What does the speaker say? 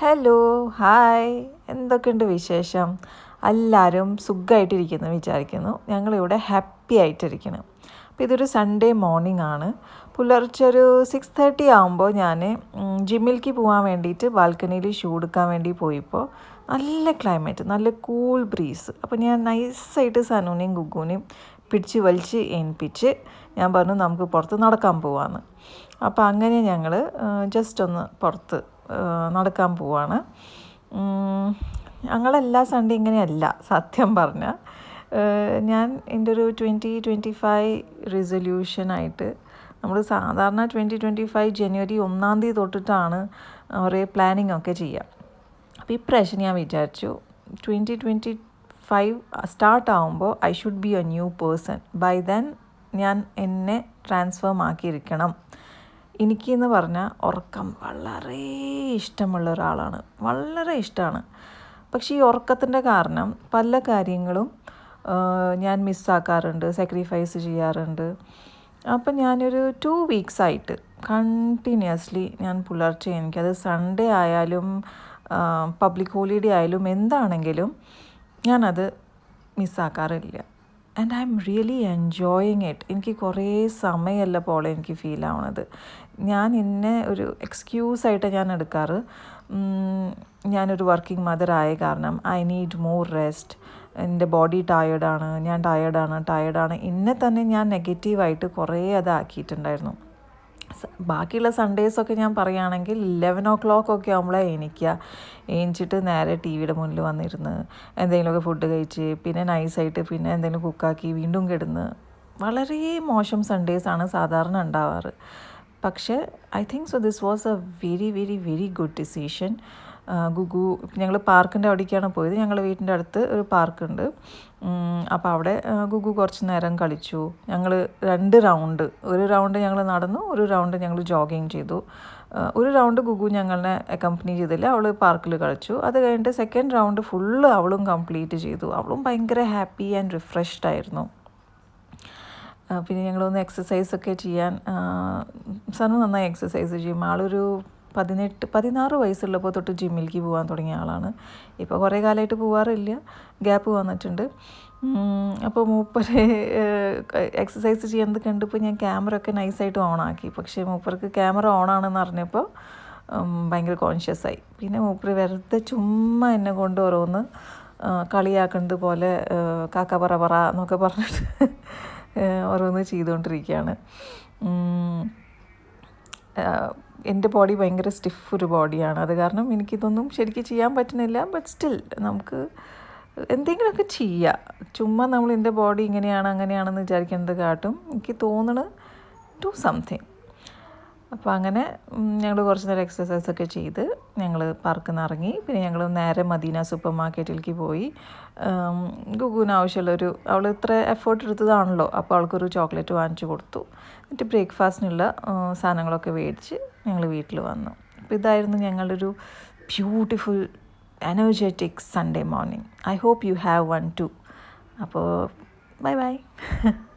Hello hi എന്തൊക്കെയുണ്ട് വിശേഷം? എല്ലാവരും സുഖമായിട്ടിരിക്കുന്നു വിചാരിക്കുന്നു. ഞങ്ങളിവിടെ ഹാപ്പി ആയിട്ടിരിക്കണം അപ്പോൾ ഇതൊരു സൺഡേ മോർണിംഗ് ആണ്. പുലർച്ചെ ഒരു സിക്സ് തേർട്ടി ആകുമ്പോൾ ഞാൻ ജിമ്മിലേക്ക് പോകാൻ വേണ്ടിയിട്ട് ബാൽക്കണിയിൽ ഷൂ എടുക്കാൻ വേണ്ടി പോയപ്പോൾ നല്ല ക്ലൈമറ്റ് നല്ല കൂൾ ബ്രീസ് അപ്പോൾ ഞാൻ നൈസായിട്ട് സനൂനെയും ഗുഗുവിനെയും പിടിച്ച് വലിച്ച് ഏൽപ്പിച്ച് ഞാൻ പറഞ്ഞു നമുക്ക് പുറത്ത് നടക്കാൻ പോവാന്ന്. അപ്പോൾ അങ്ങനെ ഞങ്ങൾ ജസ്റ്റ് ഒന്ന് പുറത്ത് നടക്കാൻ പോവാണ്. ഞങ്ങളെല്ലാ സൺഡേ ഇങ്ങനെയല്ല സത്യം പറഞ്ഞാൽ ഞാൻ എന്റെ ഒരു ട്വന്റി ട്വന്റി ഫൈവ് റിസൊല്യൂഷനായിട്ട് നമ്മൾ സാധാരണ ട്വന്റി ട്വന്റി ഫൈവ് ജനുവരി ഒന്നാം തീയതി തൊട്ടിട്ടാണ് കുറേ പ്ലാനിങ് ഒക്കെ ചെയ്യുക അപ്പോൾ ഇപ്രാവശ്യം ഞാൻ വിചാരിച്ചു ട്വന്റി ട്വന്റി ഫൈവ് സ്റ്റാർട്ട് ആകുമ്പോൾ I should be a new person by then ഞാൻ എന്നെ ട്രാൻസ്ഫോം ആക്കിയിരിക്കണം. എനിക്കെന്ന് പറഞ്ഞാൽ ഉറക്കം വളരെ ഇഷ്ടമുള്ള ഒരാളാണ്. വളരെ ഇഷ്ടമാണ് പക്ഷേ ഈ ഉറക്കത്തിന്റെ കാരണം പല കാര്യങ്ങളും ഞാൻ മിസ്സാക്കാറുണ്ട് സാക്രിഫൈസ് ചെയ്യാറുണ്ട്. അപ്പം ഞാനൊരു ടു വീക്സ് ആയിട്ട് കണ്ടിന്യൂസ്ലി ഞാൻ പുലർച്ചെ എനിക്കത് സൺഡേ ആയാലും പബ്ലിക് ഹോളിഡേ ആയാലും എന്താണെങ്കിലും ഞാനത് മിസ്സാക്കാറില്ല. And I'm really enjoying it എനിക്ക് കുറേ സമയമല്ല പോലെ എനിക്ക് ഫീൽ ആവണത്. ഞാൻ എന്നെ ഒരു എക്സ്ക്യൂസായിട്ട് ഞാൻ എടുക്കാറ്. ഞാനൊരു വർക്കിംഗ് മദർ ആയ കാരണം ഐ നീഡ് മോർ റെസ്റ്റ് എന്റെ ബോഡി ടയേർഡാണ് ഞാൻ ടയേർഡാണ് ടയേർഡാണ് എന്നെ തന്നെ ഞാൻ നെഗറ്റീവായിട്ട് കുറേ അതാക്കിയിട്ടുണ്ടായിരുന്നു ബാക്കിയുള്ള സൺഡേസൊക്കെ ഞാൻ പറയുകയാണെങ്കിൽ ഇലവൻ ഓ ക്ലോക്ക് ഒക്കെ ആകുമ്പോഴേ എണീക്കുക. എണിച്ചിട്ട് നേരെ ടി വിയുടെ മുന്നിൽ വന്നിരുന്ന് എന്തെങ്കിലുമൊക്കെ ഫുഡ് കഴിച്ച് പിന്നെ നൈസായിട്ട് പിന്നെ എന്തെങ്കിലും കുക്കാക്കി വീണ്ടും കിടന്ന്. വളരെ മോശം സൺഡേസാണ് സാധാരണ ഉണ്ടാവാറ്. പക്ഷേ I think so this was a very very very good decision ഗുഗു ഞങ്ങൾ പാർക്കിന്റെ അവിടേക്കാണ് പോയത്. ഞങ്ങളുടെ വീട്ടിന്റെ അടുത്ത് ഒരു പാർക്കുണ്ട്. അപ്പോൾ അവിടെ ഗുഗു കുറച്ച് നേരം കളിച്ചു. ഞങ്ങൾ രണ്ട് റൗണ്ട്. ഒരു റൗണ്ട് ഞങ്ങൾ നടന്നു ഒരു റൗണ്ട് ഞങ്ങൾ ജോഗിങ് ചെയ്തു. ഒരു റൗണ്ട് ഗുഗു ഞങ്ങളെ അക്കമ്പനി ചെയ്തില്ല. അവൾ പാർക്കിൽ കളിച്ചു. അത് കഴിഞ്ഞിട്ട് സെക്കൻഡ് റൗണ്ട് ഫുള്ള് അവളും കംപ്ലീറ്റ് ചെയ്തു. അവളും ഭയങ്കര ഹാപ്പി ആൻഡ് റിഫ്രഷ്ഡ് ആയിരുന്നു. പിന്നെ ഞങ്ങളൊന്ന് എക്സസൈസ് ഒക്കെ ചെയ്യാൻ സാറിന് നന്നായി എക്സസൈസ് ചെയ്യും. ആളൊരു പതിനെട്ട് പതിനാറ് വയസ്സുള്ളപ്പോൾ തൊട്ട് ജിമ്മിലേക്ക് പോകാൻ തുടങ്ങിയ ആളാണ്. ഇപ്പോൾ കുറേ കാലമായിട്ട് പോകാറില്ല ഗ്യാപ്പ് വന്നിട്ടുണ്ട്. അപ്പോൾ മൂപ്പര് എക്സസൈസ് ചെയ്യുന്നത് കണ്ടപ്പോൾ ഞാൻ ക്യാമറ ഒക്കെ നൈസായിട്ട് ഓണാക്കി. പക്ഷേ മൂപ്പർക്ക് ക്യാമറ ഓണാണെന്ന് അറിഞ്ഞപ്പോൾ ഭയങ്കര കോൺഷ്യസ് ആയി. പിന്നെ മൂപ്പര് വെറുതെ ചുമ്മാ എന്നെ കൊണ്ട് ഓരോന്ന് കളിയാക്കുന്നത് പോലെ കാക്ക പറ പറ എന്നൊക്കെ പറഞ്ഞിട്ട് ഓരോന്ന് ചെയ്തുകൊണ്ടിരിക്കുകയാണ്. എന്റെ ബോഡി ഭയങ്കര സ്റ്റിഫ് ഒരു ബോഡിയാണ് അത് കാരണം എനിക്കിതൊന്നും ശരിക്കും ചെയ്യാൻ പറ്റുന്നില്ല. ബട്ട് സ്റ്റിൽ നമുക്ക് എന്തെങ്കിലുമൊക്കെ ചെയ്യാം. ചുമ്മാ നമ്മൾ എന്റെ ബോഡി ഇങ്ങനെയാണ് അങ്ങനെയാണെന്ന് വിചാരിക്കുന്നത് കാട്ടും. എനിക്ക് തോന്നണത് ടു സംതിങ് അപ്പോൾ അങ്ങനെ ഞങ്ങൾ കുറച്ച് നേരം എക്സസൈസ് ഒക്കെ ചെയ്ത് ഞങ്ങൾ പാർക്കിൽ നിന്ന് ഇറങ്ങി. പിന്നെ ഞങ്ങൾ നേരെ മദീന സൂപ്പർ മാർക്കറ്റിലേക്ക് പോയി. ഗുഗുവിന് ആവശ്യമുള്ളൊരു അവൾ ഇത്ര എഫേർട്ട് എടുത്തതാണല്ലോ അപ്പോൾ അവൾക്കൊരു ചോക്ലേറ്റ് വാങ്ങിച്ചു കൊടുത്തു. എന്നിട്ട് ബ്രേക്ക്ഫാസ്റ്റിനുള്ള സാധനങ്ങളൊക്കെ മേടിച്ച് ഞങ്ങൾ വീട്ടിൽ വന്നു. അപ്പോൾ ഇതായിരുന്നു ഞങ്ങളൊരു beautiful energetic Sunday morning I hope you have one too അപ്പോൾ ബൈ ബൈ